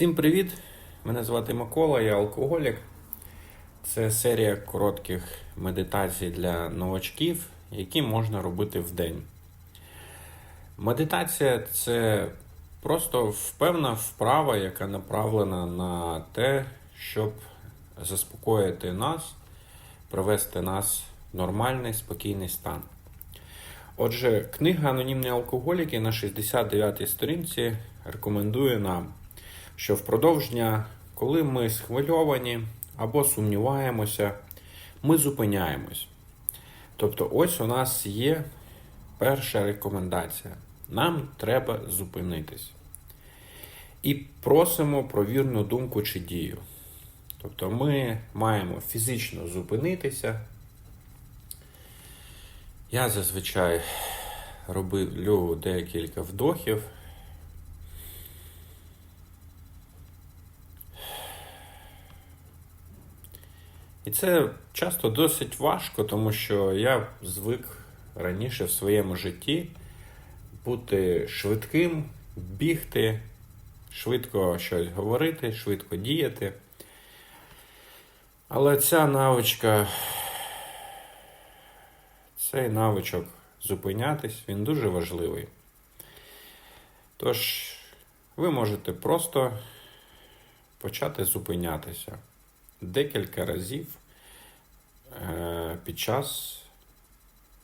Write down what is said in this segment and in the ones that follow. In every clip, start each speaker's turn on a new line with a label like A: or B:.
A: Всім привіт! Мене звати Микола, я алкоголік. Це серія коротких медитацій для новачків, які можна робити в день. Медитація це просто певна вправа, яка направлена на те, щоб заспокоїти нас, привести нас в нормальний, спокійний стан. Отже, книга Анонімні алкоголіки на 69-й сторінці рекомендує нам, що впродовж дня, коли ми схвильовані або сумніваємося, ми зупиняємось. Тобто, ось у нас є перша рекомендація. Нам треба зупинитись. І просимо про вірну думку чи дію. Тобто ми маємо фізично зупинитися. Я зазвичай роблю декілька вдохів. І це часто досить важко, тому що я звик раніше в своєму житті бути швидким, бігти, швидко щось говорити, швидко діяти. Але ця навичка, цей навичок зупинятись, він дуже важливий. Тож, ви можете просто почати зупинятися декілька разів е, під час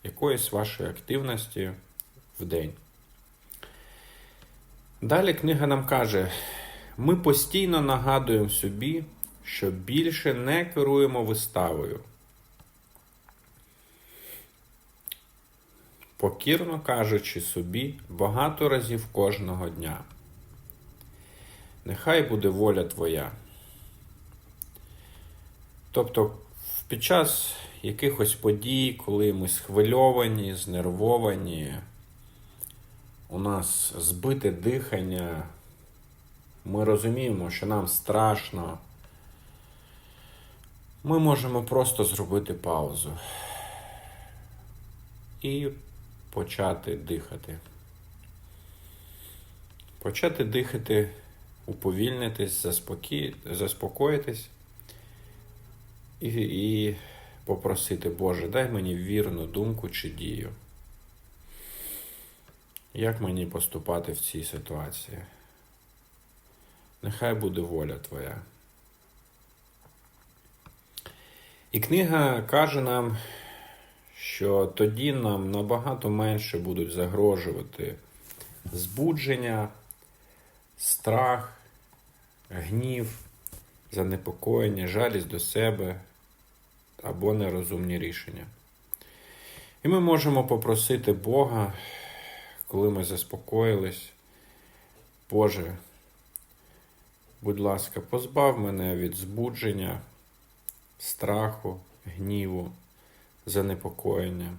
A: якоїсь вашої активності в день. Далі книга нам каже: ми постійно нагадуємо собі, що більше не керуємо виставою. Покірно кажучи собі багато разів кожного дня. Нехай буде воля твоя. Тобто, під час якихось подій, коли ми схвильовані, знервовані, у нас збите дихання, ми розуміємо, що нам страшно, ми можемо просто зробити паузу і почати дихати. Почати дихати, уповільнитись, заспокоїтись і, і попросити, Боже, дай мені вірну думку чи дію. Як мені поступати в цій ситуації? Нехай буде воля Твоя. І книга каже нам, що тоді нам набагато менше будуть загрожувати збудження, страх, гнів, занепокоєння, жалість до себе або нерозумні рішення. І ми можемо попросити Бога, коли ми заспокоїлись, Боже, будь ласка, позбав мене від збудження, страху, гніву, занепокоєння,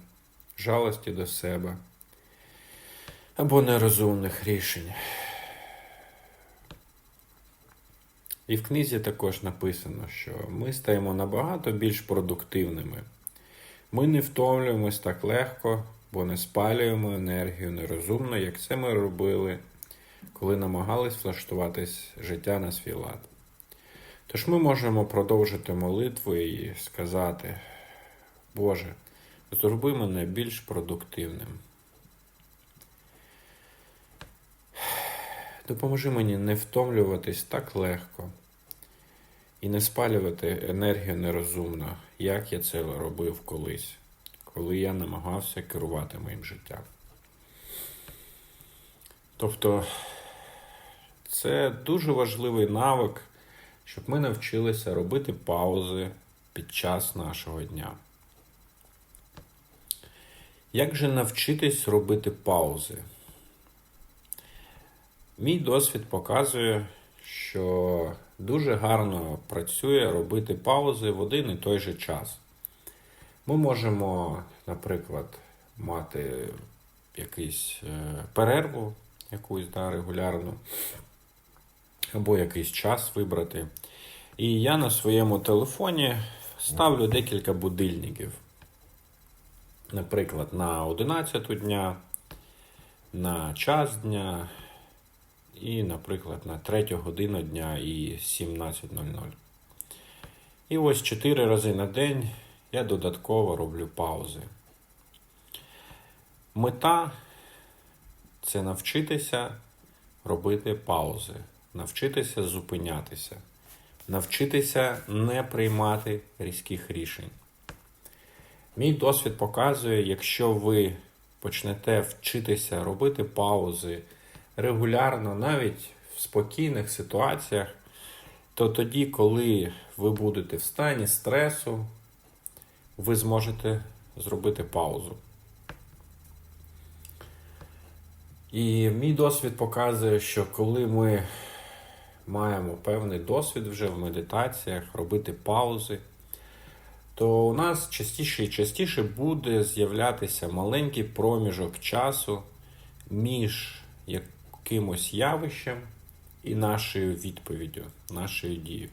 A: жалості до себе або нерозумних рішень. І в книзі також написано, що ми стаємо набагато більш продуктивними. Ми не втомлюємось так легко, бо не спалюємо енергію нерозумно, як це ми робили, коли намагались влаштуватись життя на свій лад. Тож ми можемо продовжити молитву і сказати, Боже, зроби мене більш продуктивним. Допоможи мені не втомлюватись так легко і не спалювати енергію нерозумно, як я це робив колись, коли я намагався керувати моїм життям. Тобто це дуже важливий навик, щоб ми навчилися робити паузи під час нашого дня. Як же навчитись робити паузи? Мій досвід показує, що дуже гарно працює робити паузи в один і той же час. Ми можемо, наприклад, мати якийсь е, перерву, якусь да, регулярну, або якийсь час вибрати. І я на своєму телефоні ставлю декілька будильників. Наприклад, на 11 дня, на час дня і, наприклад, на 3 годину дня і 17.00. І ось 4 рази на день я додатково роблю паузи. Мета це навчитися робити паузи, навчитися зупинятися, навчитися не приймати різких рішень. Мій досвід показує, якщо ви почнете вчитися робити паузи регулярно, навіть в спокійних ситуаціях, то тоді, коли ви будете в стані стресу, ви зможете зробити паузу. І мій досвід показує, що коли ми маємо певний досвід вже в медитаціях, робити паузи, то у нас частіше і частіше буде з'являтися маленький проміжок часу між якимось явищем і нашою відповіддю, нашою дією.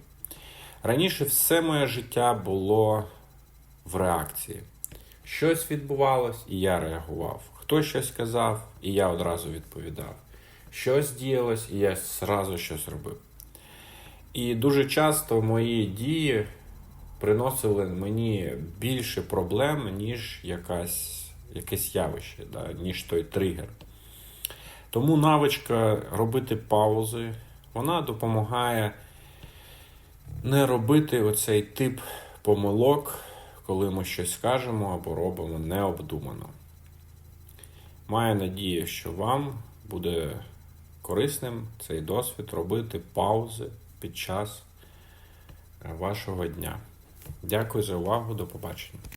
A: Раніше все моє життя було в реакції. Щось відбувалось, і я реагував. Хтось щось сказав, і я одразу відповідав. Щось діялось, і я зразу щось робив. І дуже часто мої дії приносили мені більше проблем, ніж якась, якесь явище, да, ніж той тригер. Тому навичка робити паузи, вона допомагає не робити оцей тип помилок, коли ми щось скажемо або робимо необдумано. Маю надію, що вам буде корисним цей досвід робити паузи під час е, вашого дня. Дякую за увагу, до побачення.